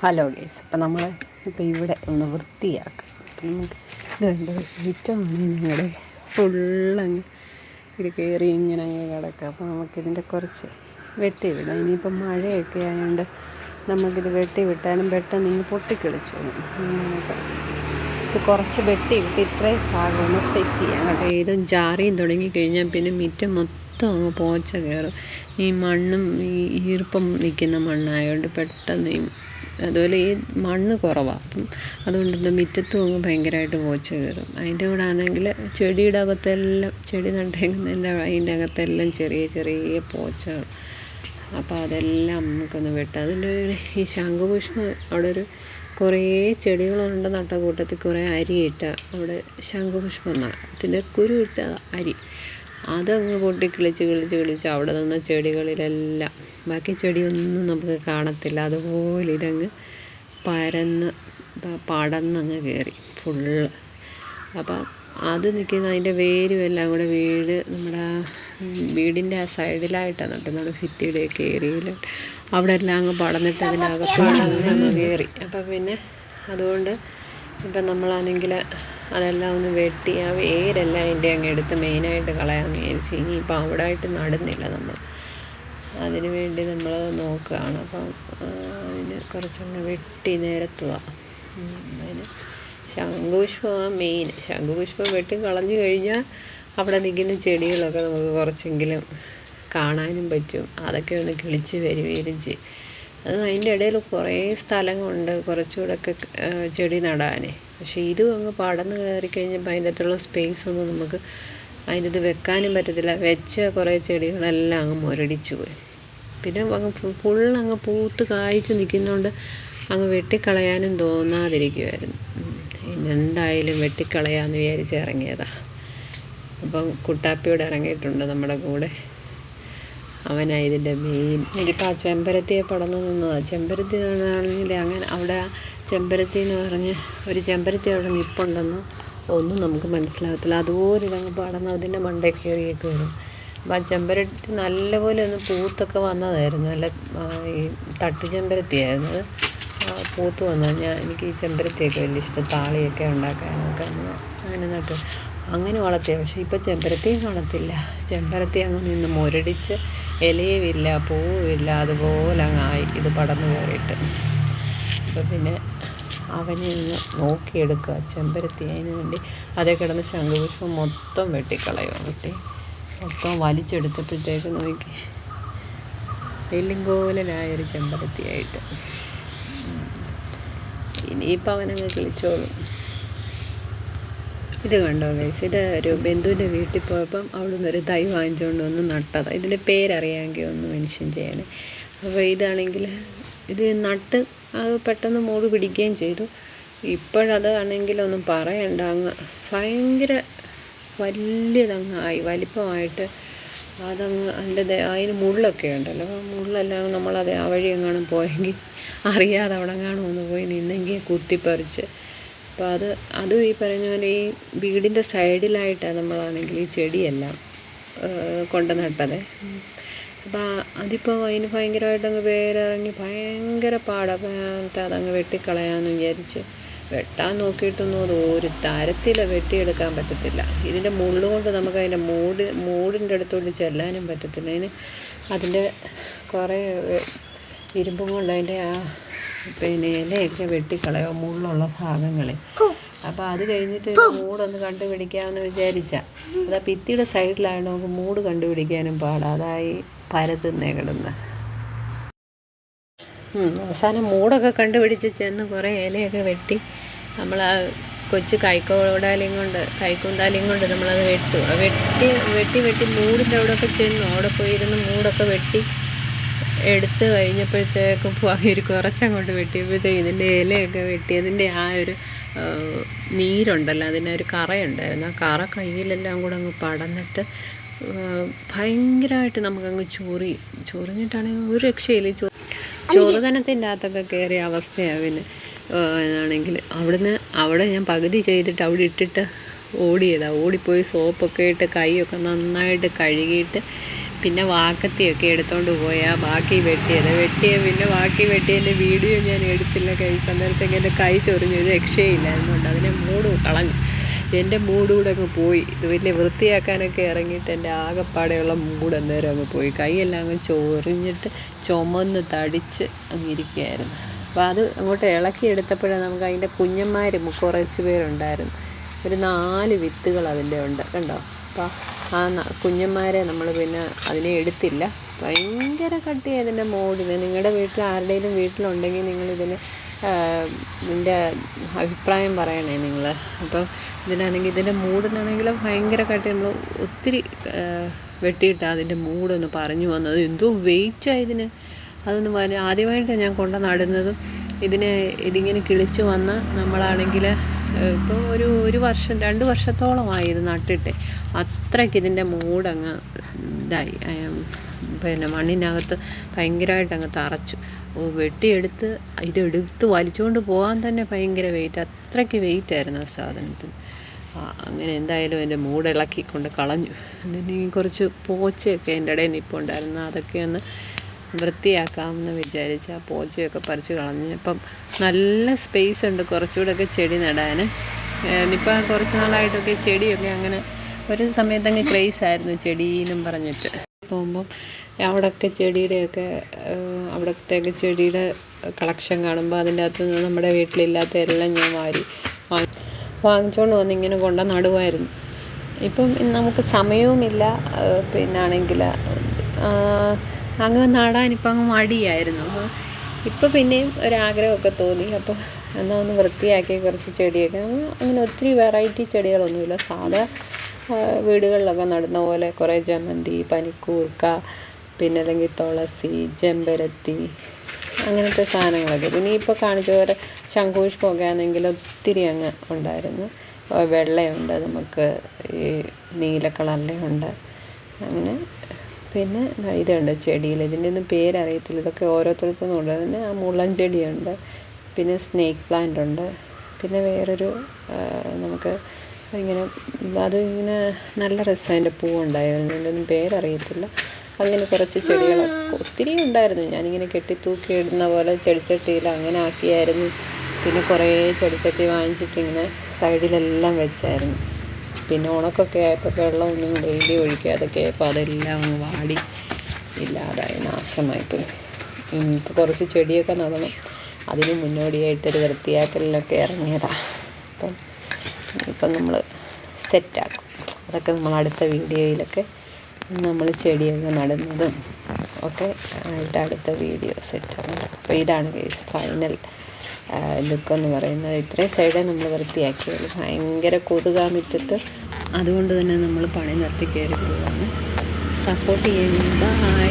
Hello guys അപ്പം നമ്മൾ ഇപ്പം ഇവിടെ ഒന്ന് വൃത്തിയാക്കാം. ഇതുണ്ട് ഷീറ്റാണ് ഞങ്ങളുടെ ഫുള്ളങ്ങ് ഇത് കയറി ഇങ്ങനെ അങ്ങ് കിടക്കുക അപ്പോൾ നമുക്കിതിന്റെ കുറച്ച് വെട്ടി വിടാം. ഇനിയിപ്പം മഴയൊക്കെ ആയതുകൊണ്ട് നമുക്കിത് വെട്ടി വിട്ടാലും പെട്ടെന്ന് ഇങ്ങ് പൊട്ടിക്കളിച്ചോളും ഇത് കുറച്ച് വെട്ടി വിട്ട് ഇത്രയും ഭാഗം ഒന്ന് സെറ്റ് ചെയ്യാം കേട്ടോ. ഏതും ജാറിയും തുടങ്ങി കഴിഞ്ഞാൽ പിന്നെ മിറ്റം മൊത്തം അങ്ങ് പോച്ച കയറും. ഈ മണ്ണും ഈ ഈർപ്പം നിൽക്കുന്ന മണ്ണായതുകൊണ്ട് പെട്ടെന്ന് ഈ അതുപോലെ ഈ മണ്ണ് കുറവാണ് അപ്പം അതുകൊണ്ട് മിറ്റത്തും അങ്ങ് ഭയങ്കരമായിട്ട് പോച്ച കയറും. അതിന്റെ കൂടെ ആണെങ്കിൽ ചെടിയുടെ അകത്തെല്ലാം ചെടി നട്ടേക്കുന്നതിന്റെ അതിന്റെ അകത്തെല്ലാം ചെറിയ ചെറിയ പോച്ചകൾ. അപ്പോൾ അതെല്ലാം നമുക്കൊന്ന് വെട്ടാം. അതിന്റെ ഈ ശംഖുപുഷ്പം അവിടെ ഒരു കുറേ ചെടികളുണ്ട് നട്ട കൂട്ടത്തിൽ. കുറേ അരി ഇട്ട അവിടെ ശംഖുപുഷ്പം എന്നാണ് അതിന്റെ കുരു ഇട്ട അരി. അതങ്ങ് പൊട്ടി കിളിച്ച് കിളിച്ച് കിളിച്ച് അവിടെ നിന്ന ചെടികളിലെല്ലാം. ബാക്കി ചെടിയൊന്നും നമുക്ക് കാണത്തില്ല. അതുപോലെ ഇതങ്ങ് പരന്ന് പടന്നങ്ങ് കയറി ഫുള്ള്. അപ്പം അത് നിൽക്കുന്ന അതിന്റെ വേരും എല്ലാം കൂടെ വീട് നമ്മുടെ വീടിന്റെ ആ സൈഡിലായിട്ടാണ് നട്ടുന്നത് ഭിത്തിയുടെയൊക്കെ ഏരിയയിൽ അവിടെ എല്ലാം അങ്ങ് പടന്നിട്ട് അതിന്റെ അകത്തോട്ട് കയറി അപ്പം പിന്നെ അതുകൊണ്ട് ഇപ്പം നമ്മളാണെങ്കിൽ അതെല്ലാം ഒന്ന് വെട്ടി ആ വേരെല്ലാം അതിന്റെ അങ്ങ് എടുത്ത് മെയിനായിട്ട് കളയാമെന്ന് വിചാരിച്ചു ഇനിയിപ്പോൾ അവിടെ ആയിട്ട് നടുന്നില്ല നമ്മൾ. അതിന് വേണ്ടി നമ്മൾ നോക്കുകയാണ്. അപ്പം അതിന് കുറച്ചങ്ങ് വെട്ടി നിരത്തുക. അതിന് ശംഖുപുഷ്പമാണ് മെയിൻ ശംഖുപുഷ്പം വെട്ടി കളഞ്ഞു കഴിഞ്ഞാൽ അവിടെ നിൽക്കുന്ന ചെടികളൊക്കെ നമുക്ക് കുറച്ചെങ്കിലും കാണാനും പറ്റും. അതൊക്കെ ഒന്ന് കിളിച്ച് വരുവേലും ചെയ്യും. അത് അതിന്റെ ഇടയിൽ കുറേ സ്ഥലങ്ങളുണ്ട്. കുറച്ചുകൂടെയൊക്കെ ചെടി നടാനേ. പക്ഷേ ഇതും അങ്ങ് പടന്ന് കയറി കഴിഞ്ഞപ്പോൾ അതിന്റെ അകത്തുള്ള സ്പേസ് ഒന്നും നമുക്ക് അതിന്റെ ഇത് വെക്കാനും പറ്റത്തില്ല. വെച്ച കുറേ ചെടികളെല്ലാം അങ്ങ് മുരടിച്ചു പോയി. പിന്നെ അങ്ങ് ഫുൾ അങ്ങ് പൂത്ത് കായ്ച്ച് നിൽക്കുന്നതുകൊണ്ട് അങ്ങ് വെട്ടിക്കളയാനും തോന്നാതിരിക്കുമായിരുന്നു എന്തായാലും വെട്ടിക്കളയാമെന്ന് വിചാരിച്ച് ഇറങ്ങിയതാണ് അപ്പം കുട്ടാപ്പിയോട് ഇറങ്ങിയിട്ടുണ്ട് നമ്മുടെ കൂടെ. അവനാണ് ഇതിന്റെ മെയിൻ ഇതിപ്പോൾ ആ ചെമ്പരത്തിയെ പടന്നു നിന്നതാണ് ചെമ്പരത്തി ആണെങ്കിൽ അങ്ങനെ അവിടെ ചെമ്പരത്തി എന്ന് പറഞ്ഞ് ഒരു ചെമ്പരത്തി അവിടെ നിൽപ്പുണ്ടെന്നോ ഒന്നും നമുക്ക് മനസ്സിലാകത്തില്ല. അതുപോലെ ഇതങ്ങ് പടന്ന് അതിന്റെ മണ്ടേ കയറിയൊക്കെ വരും. അപ്പം ആ ചെമ്പരത്തി നല്ലപോലെ ഒന്ന് പൂത്തൊക്കെ വന്നതായിരുന്നു. നല്ല ഈ തട്ടു ചെമ്പരത്തിയായിരുന്നു. പൂത്ത് വന്നത്. ഞാൻ എനിക്ക് ഈ ചെമ്പരത്തിയൊക്കെ വലിയ ഇഷ്ടം. താളിയൊക്കെ ഉണ്ടാക്കാനൊക്കെ അങ്ങനെ നട്ടു അങ്ങനെ വളർത്തിയ. പക്ഷേ ഇപ്പോൾ ചെമ്പരത്തിയും കാണത്തില്ല. ചെമ്പരത്തി അങ്ങ് നിന്ന് മുരടിച്ച് ഇലയുമില്ല പൂവുമില്ല അതുപോലെ അങ്ങായി ഇത് പടന്നു കയറിയിട്ട്. അപ്പം പിന്നെ അവനെ ഒന്ന് നോക്കിയെടുക്കുക. ചെമ്പരത്തി അതിന് വേണ്ടി അതേ കിടന്ന് ശംഖുപുഷ്പം മൊത്തം വെട്ടിക്കളയുക വെട്ടി മൊത്തം വലിച്ചെടുത്തപ്പോഴത്തേക്ക് നോക്കി. എല്ലിങ്കോലനായൊരു ചെമ്പരത്തിയായിട്ട്. ഇനിയിപ്പോൾ അവനങ്ങ് കിളിച്ചോളും. ഇത് കണ്ടോ ഗൈസ് ഇത് ഒരു ബന്ധുവിന്റെ വീട്ടിൽ പോയപ്പം അവിടെ നിന്ന് ഒരു തൈ വാങ്ങിച്ചുകൊണ്ട് വന്ന് നട്ടതാണ് ഇതിന്റെ പേരറിയാമെങ്കിൽ ഒന്ന് മെൻഷൻ ചെയ്യണേ. അപ്പോൾ ഇതാണെങ്കിൽ ഇത് നട്ട് അത് പെട്ടെന്ന് മൂട് പിടിക്കുകയും ചെയ്തു. ഇപ്പോഴതാണെങ്കിൽ ഒന്നും പറയണ്ട. അങ്ങ് ഭയങ്കര വലിയതങ്ങ് ആയി. വലിപ്പമായിട്ട് അതങ്ങ് അതിന്റെ അതിന് മുള്ളൊക്കെ ഉണ്ടല്ലോ. അപ്പോൾ മുള്ളെല്ലാം നമ്മളത് ആ വഴി എങ്ങാനും പോയെങ്കിൽ അറിയാതെ അവിടെ എങ്ങാനും ഒന്ന് പോയി നിന്നെങ്കിൽ കുത്തിപ്പറിച്ച് അപ്പോൾ അത് അതും ഈ പറഞ്ഞ പോലെ ഈ വീടിന്റെ സൈഡിലായിട്ടാണ് നമ്മളാണെങ്കിൽ ഈ ചെടിയെല്ലാം കൊണ്ട് നട്ടത്. അപ്പോൾ അതിപ്പോൾ അതിന് ഭയങ്കരമായിട്ട് അങ്ങ് വേരിറങ്ങി ഭയങ്കര അപ്പോൾ അതങ്ങ് വെട്ടിക്കളയാമെന്ന് വിചാരിച്ച് വെട്ടാൻ നോക്കിയിട്ടൊന്നും അത് ഒരു തരത്തിൽ വെട്ടിയെടുക്കാൻ പറ്റത്തില്ല. ഇതിന്റെ മുള്ളു കൊണ്ട് നമുക്ക് അതിന്റെ മൂട് മൂടിന്റെ അടുത്തോട്ട് ചെല്ലാനും പറ്റത്തില്ല. അതിന് അതിന്റെ കുറേ ഇരുമ്പും കൊണ്ട് അതിന്റെ ആ പിന്നെ ഇലയൊക്കെ വെട്ടിക്കളയോ മുള്ളുള്ള ഭാഗങ്ങളിൽ അപ്പോൾ അത് കഴിഞ്ഞിട്ട് മൂടൊന്ന് കണ്ടുപിടിക്കാമെന്ന് വിചാരിച്ചാൽ അതാ ഭിത്തിയുടെ സൈഡിലാണ് നമുക്ക് മൂട് കണ്ടുപിടിക്കാനും പാടാ. അതായി പരത്തുന്നേ കിടന്ന്. അവസാനം മൂടൊക്കെ കണ്ടുപിടിച്ച് ചെന്ന് കുറേ ഇലയൊക്കെ വെട്ടി നമ്മൾ ആ കൊച്ചു കൈക്കോടാലിയും കൊണ്ട് കൈക്കുന്താലിയും കൊണ്ട് നമ്മളത് വെട്ടു. വെട്ടി വെട്ടി വെട്ടി മൂടിന്റെ അവിടെയൊക്കെ ചെന്നു. അവിടെ പോയിരുന്ന് മൂടൊക്കെ വെട്ടി എടുത്ത് കഴിഞ്ഞപ്പോഴത്തേക്കും ഒരു കുറച്ചങ്ങോട്ട് വെട്ടിയപ്പോഴത്തേക്ക് ഇതിന്റെ ഇലയൊക്കെ വെട്ടി അതിന്റെ ആ ഒരു നീരുണ്ടല്ലോ അതിന്റെ ഒരു കറയുണ്ടായിരുന്നു. ആ കറ കയ്യിലെല്ലാം കൂടെ അങ്ങ് പടന്നിട്ട് ഭയങ്കരമായിട്ട് നമുക്കങ്ങ് ചോറി ചൊറിഞ്ഞിട്ടാണെങ്കിൽ ഒരു രക്ഷയില്ല. ചോ ചൊറുതനത്തിന്റെ അകത്തൊക്കെ കയറിയ അവസ്ഥയാണ് പിന്നെ ആണെങ്കിൽ. അവിടുന്ന് അവിടെ ഞാൻ പകുതി ചെയ്തിട്ട് അവിടെ ഇട്ടിട്ട് ഓടിയതാണ് ഓടിപ്പോയി സോപ്പൊക്കെ ഇട്ട് കൈയൊക്കെ നന്നായിട്ട് കഴുകിയിട്ട് പിന്നെ വാക്കത്തിയൊക്കെ എടുത്തോണ്ട് പോയാൽ ബാക്കി വെട്ടിയത്. വെട്ടിയ പിന്നെ ബാക്കി വെട്ടിയതിന്റെ വീഡിയോ ഞാൻ എടുത്തില്ല. കൈ അന്നേരത്തേക്ക് എന്റെ കൈ ചൊറിഞ്ഞു ഇത് രക്ഷയില്ലായിരുന്നുണ്ട് അതിനെ മൂട് കളഞ്ഞു. എന്റെ മൂട് അങ്ങ് പോയി. ഇത് വലിയ വൃത്തിയാക്കാനൊക്കെ ഇറങ്ങിയിട്ട് എന്റെ ആകെപ്പാടെയുള്ള മൂട് അന്നേരം അങ്ങ് പോയി. കൈയെല്ലാം അങ്ങ് ചൊറിഞ്ഞിട്ട് ചുമന്ന് തടിച്ച് അങ്ങിരിക്കുകയായിരുന്നു അപ്പോൾ അത് അങ്ങോട്ട് ഇളക്കി എടുത്തപ്പോഴാണ് നമുക്ക് അതിന്റെ കുഞ്ഞന്മാർ കുറച്ച് പേരുണ്ടായിരുന്നു. ഒരു നാല് വിത്തുകൾ അതിന്റെ ഉണ്ട്. കണ്ടോ? അപ്പോൾ ആ കുഞ്ഞന്മാരെ നമ്മൾ പിന്നെ അതിനെ എടുത്തില്ല. ഭയങ്കര കട്ടിയാണ് ഇതിന്റെ നിങ്ങളുടെ വീട്ടിൽ ആരുടെയും വീട്ടിലുണ്ടെങ്കിൽ നിങ്ങളിതിന് ഇതിന്റെ അഭിപ്രായം പറയണേ നിങ്ങൾ അപ്പം ഇതിനാണെങ്കിൽ ഇതിന്റെ മൂടിനാണെങ്കിൽ ഭയങ്കര കട്ടി. നമ്മൾ ഒത്തിരി വെട്ടിയിട്ട് വെട്ടിയിട്ടാണ് അതിന്റെ മൂടൊന്ന് പറഞ്ഞു വന്നത്. എന്തോ വെയിറ്റാണ് ഇതിന്. അതൊന്ന് ആദ്യമായിട്ടാണ് ഞാൻ കൊണ്ട് നടുന്നതും ഇതിനെ ഇതിങ്ങനെ കിളിച്ച് വന്ന് നമ്മളാണെങ്കിൽ ഇപ്പോൾ ഒരു ഒരു വർഷം രണ്ട് വർഷത്തോളമായി ഇത് നട്ടിട്ട്. അത്രയ്ക്ക് ഇതിന്റെ മൂടങ്ങ് ഇതായി. പിന്നെ മണ്ണിനകത്ത് ഭയങ്കരമായിട്ട് അങ്ങ് തറച്ചു വെട്ടിയെടുത്ത് ഇതെടുത്ത് വലിച്ചുകൊണ്ട് പോകാൻ തന്നെ ഭയങ്കര വെയിറ്റ്. അത്രയ്ക്ക് വെയിറ്റ് ആയിരുന്നു ആ സാധനത്തിന്. അങ്ങനെ എന്തായാലും എന്റെ മൂടിളക്കിക്കൊണ്ട് കളഞ്ഞു. എന്നിട്ട് കുറച്ച് പോച്ചയൊക്കെ എന്റെ ഇടയിൽ നിൽപ്പുണ്ടായിരുന്നു അതൊക്കെ ഒന്ന് വൃത്തിയാക്കാമെന്ന് വിചാരിച്ച് ആ പോച്ചയൊക്കെ പറിച്ച് കളഞ്ഞു. അപ്പം നല്ല സ്പേസ് ഉണ്ട് കുറച്ചുകൂടെയൊക്കെ ചെടി നടാൻ ഇപ്പം കുറച്ച് നാളായിട്ടൊക്കെ ചെടിയൊക്കെ അങ്ങനെ ഒരു സമയത്ത് അങ്ങ് ക്രേസ് ആയിരുന്നു ചെടീന്നും പറഞ്ഞിട്ട്. പോകുമ്പം അവിടെയൊക്കെ ചെടിയുടെയൊക്കെ അവിടത്തേക്ക് ചെടിയുടെ കളക്ഷൻ കാണുമ്പോൾ അതിന്റെ അകത്ത് നിന്ന് നമ്മുടെ വീട്ടിലില്ലാത്ത എല്ലാം ഞാൻ വാരി വാങ്ങി വാങ്ങിച്ചുകൊണ്ട് വന്ന് ഇങ്ങനെ കൊണ്ട നടുവായിരുന്നു. ഇപ്പം നമുക്ക് സമയവുമില്ല. പിന്നാണെങ്കിൽ അങ്ങ് നടാൻ ഇപ്പം അങ്ങ് മടിയായിരുന്നു. അപ്പോൾ ഇപ്പോൾ പിന്നെയും ഒരാഗ്രഹമൊക്കെ തോന്നി. അപ്പോൾ എന്നാൽ ഒന്ന് വൃത്തിയാക്കി കുറച്ച് ചെടിയൊക്കെ. അങ്ങനെ ഒത്തിരി വെറൈറ്റി ചെടികളൊന്നുമില്ല. സാധാ വീടുകളിലൊക്കെ നടുന്ന പോലെ കുറേ ജമന്തി പനിക്കൂർക്ക പിന്നെ അല്ലെങ്കിൽ തുളസി ചെമ്പരത്തി അങ്ങനത്തെ സാധനങ്ങളൊക്കെ. പിന്നെ ഇപ്പോൾ കാണിച്ച പോലെ ശംഖുപുഷ്പമൊക്കെ ആണെങ്കിൽ ഒത്തിരി അങ്ങ് ഉണ്ടായിരുന്നു. വെള്ളയുണ്ട് നമുക്ക് ഈ നീല കളറിലുണ്ട്. അങ്ങനെ പിന്നെ ഇതുണ്ട് ചെടിയിൽ ഇതിന്റെ ഒന്നും പേരറിയത്തില്ല. ഇതൊക്കെ ഓരോരുത്തരത്തും ഉണ്ട് പിന്നെ ആ മുള്ളൻ ചെടിയുണ്ട്. പിന്നെ സ്നേക്ക് പ്ലാന്റ് ഉണ്ട്. പിന്നെ വേറൊരു നമുക്ക് ഇങ്ങനെ അത് ഇങ്ങനെ നല്ല രസം അതിന്റെ പൂവുണ്ടായിരുന്നു. അതിന്റെ ഒന്നും പേരറിയത്തില്ല. അങ്ങനെ കുറച്ച് ചെടികളൊക്കെ ഒത്തിരി ഉണ്ടായിരുന്നു. ഞാനിങ്ങനെ കെട്ടിത്തൂക്കി ഇടുന്ന പോലെ ചെടിച്ചട്ടിയിൽ അങ്ങനെ ആക്കിയായിരുന്നു. പിന്നെ കുറേ ചെടിച്ചട്ടി വാങ്ങിച്ചിട്ട് ഇങ്ങനെ സൈഡിലെല്ലാം വെച്ചായിരുന്നു. പിന്നെ ഉണക്കൊക്കെ ആയപ്പോൾ വെള്ളമൊന്നും ഡെയിലി ഒഴിക്കാതൊക്കെ ആയപ്പോൾ അതെല്ലാം അങ്ങ് വാടി. ഇല്ലാതായി നാശമായിപ്പോയി. ഇപ്പോൾ കുറച്ച് ചെടിയൊക്കെ നടണം അതിന് മുന്നോടിയായിട്ടൊരു വൃത്തിയാക്കലിലൊക്കെ ഇറങ്ങിയതാണ് അപ്പം ഇപ്പം നമ്മൾ സെറ്റാക്കും അതൊക്കെ നമ്മൾ അടുത്ത വീഡിയോയിലൊക്കെ നമ്മൾ ചെടിയൊക്കെ നടുന്നതും ഒക്കെ ആയിട്ട് അടുത്ത വീഡിയോ സെറ്റാകും അപ്പോൾ ഇതാണ് കേസ് ഫൈനൽ ലുക്ക് എന്ന് പറയുന്നത്. ഇത്രയും സൈഡേ നമ്മൾ വൃത്തിയാക്കിയുള്ളൂ ഭയങ്കര കൊതുകാ മുറ്റത്ത് അതുകൊണ്ട് തന്നെ നമ്മൾ പണി നിർത്തി കയറി പോവാണ് സപ്പോർട്ട് ചെയ്യുമ്പോൾ ബൈ